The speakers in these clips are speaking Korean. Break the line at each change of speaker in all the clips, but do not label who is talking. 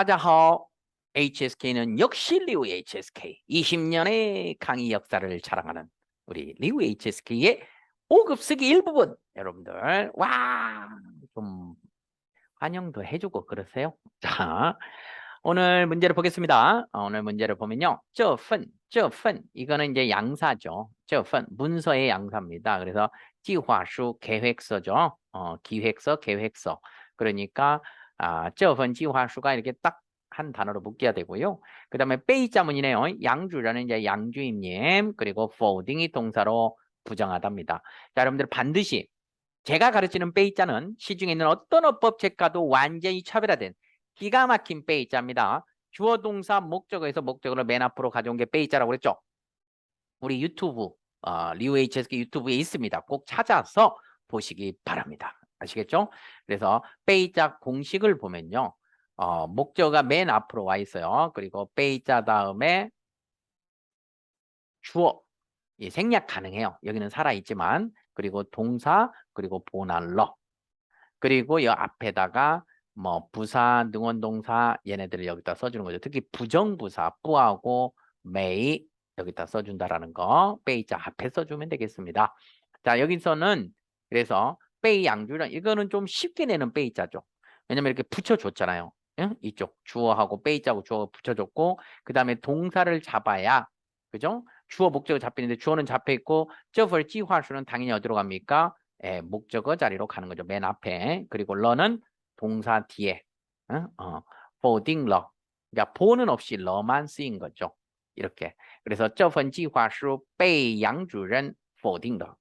따자하오 HSK는 역시 리우 HSK 20년의 강의 역사를 자랑하는 우리 리우 HSK의 5급 쓰기 일부분 여러분들 와 좀 환영도 해주고 그러세요. 자 오늘 문제를 보겠습니다. 어, 오늘 문제를 보면요. 这份 这份 이거는 이제 양사죠. 这份 문서의 양사입니다. 그래서 计划书 계획서죠. 어, 기획서 계획서 그러니까 아, 저번 지화수가 이렇게 딱 한 단어로 묶여야 되고요. 그 다음에 베이자문이네요. 양주라는 이제 양주임님 그리고 forwarding이 동사로 부정하답니다. 자, 여러분들 반드시 제가 가르치는 베이자는 시중에 있는 어떤 어법 책과도 완전히 차별화된 기가 막힌 베이자입니다. 주어 동사 목적에서 목적으로 맨 앞으로 가져온 게 베이자라고 그랬죠. 우리 유튜브 어, 리우 HSK 유튜브에 있습니다. 꼭 찾아서 보시기 바랍니다. 아시겠죠? 그래서 베이자 공식을 보면요. 어, 목적어가 맨 앞으로 와 있어요. 그리고 베이자 다음에 주어 예, 생략 가능해요. 여기는 살아있지만 그리고 동사 그리고 보날러 그리고 이 앞에다가 뭐 부사 능원동사 얘네들을 여기다 써주는 거죠. 특히 부정부사 뿌하고 may 여기다 써준다라는 거 베이자 앞에 써주면 되겠습니다. 자 여기서는 그래서 빼의 양주는 이거는 좀 쉽게 내는 빼이자죠. 왜냐면 이렇게 붙여줬잖아요. 이쪽 주어하고 빼이자고 주어 붙여줬고 그 다음에 동사를 잡아야 그죠? 주어 목적을 잡히는데 주어는 잡혀 있고 저벌 지화수는 당연히 어디로 갑니까? 예, 목적어 자리로 가는 거죠. 맨 앞에 그리고 러는 동사 뒤에 어, 보딩 러 그러니까 보는 없이 러만 쓰인 거죠. 이렇게 그래서 저번 지화수 빼 양주는 보딩 러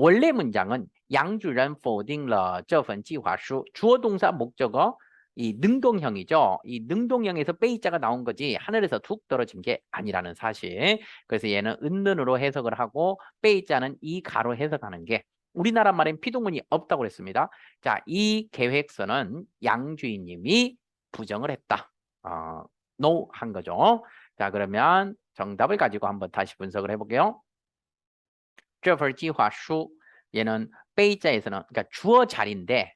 원래 문장은 양주ren否定了这份计划书. 주어 동사 목적어 이 능동형이죠. 이 능동형에서 베이자가 나온 거지 하늘에서 툭 떨어진 게 아니라는 사실. 그래서 얘는 은는으로 해석을 하고 베이자는 이 가로 해석하는 게 우리나라 말엔 피동문이 없다고 그랬습니다. 자, 이 계획서는 양주인님이 부정을 했다. 어, no 한 거죠. 자, 그러면 정답을 가지고 한번 다시 분석을 해볼게요. 这份计划书 얘는 베이자에서는 그러니까 주어 자리인데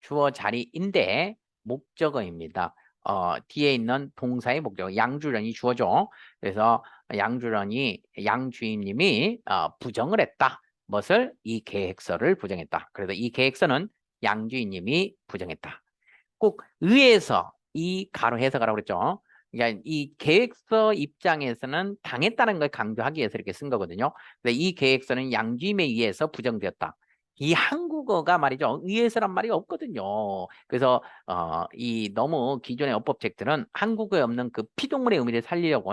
주어 자리인데 목적어입니다. 어, 뒤에 있는 동사의 목적어 양주련이 주어죠. 그래서 양주련이 양주임님이 어, 부정을 했다. 무엇을 이 계획서를 부정했다. 그래서 이 계획서는 양주임님이 부정했다. 꼭 의해서 이 가로 해석하라고 그랬죠. 그러니까 이 계획서 입장에서는 당했다는 걸 강조하기 위해서 이렇게 쓴 거거든요. 근데 이 계획서는 양주임에 의해서 부정되었다. 이 한국어가 말이죠. 의해서란 말이 없거든요. 그래서 어, 이 너무 기존의 어법책들은 한국어에 없는 그 피동물의 의미를 살리려고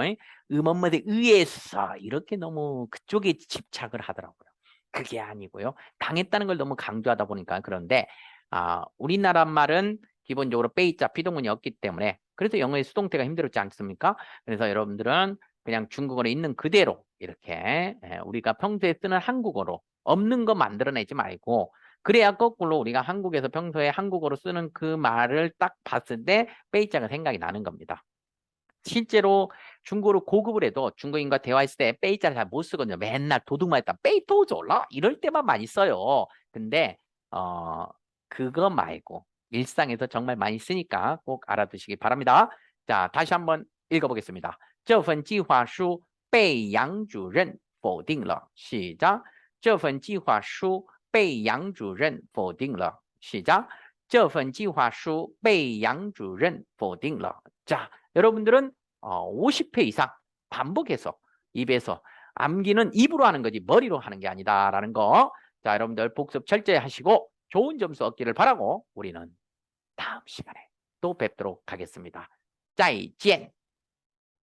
음원문에 의해서 이렇게 너무 그쪽에 집착을 하더라고요. 그게 아니고요. 당했다는 걸 너무 강조하다 보니까 그런데 아, 우리나라 말은 기본적으로 베이자 피동문이 없기 때문에 그래서 영어의 수동태가 힘들었지 않습니까? 그래서 여러분들은 그냥 중국어로 있는 그대로 이렇게 예, 우리가 평소에 쓰는 한국어로 없는 거 만들어내지 말고 그래야 거꾸로 우리가 한국에서 평소에 한국어로 쓰는 그 말을 딱 봤을 때 베이자가 생각이 나는 겁니다. 실제로 중국어로 고급을 해도 중국인과 대화했을 때 베이자를 잘 못 쓰거든요. 맨날 도둑만 했다. 베이토졸라 이럴 때만 많이 써요. 근데 어 그거 말고 일상에서 정말 많이 쓰니까 꼭 알아두시기 바랍니다. 자, 다시 한번 읽어보겠습니다. 这份计划书被杨主任否定了。시작这份计划书被杨主任否定了。시작这份计划书被杨主任否定了。 자, 여러분들은 어, 50회 이상 반복해서 입에서 암기는 입으로 하는 거지 머리로 하는 게 아니다라는 거. 자, 여러분들 복습 철저히 하시고 좋은 점수 얻기를 바라고 우리는 다음 시간에 또 뵙도록 하겠습니다. 再见.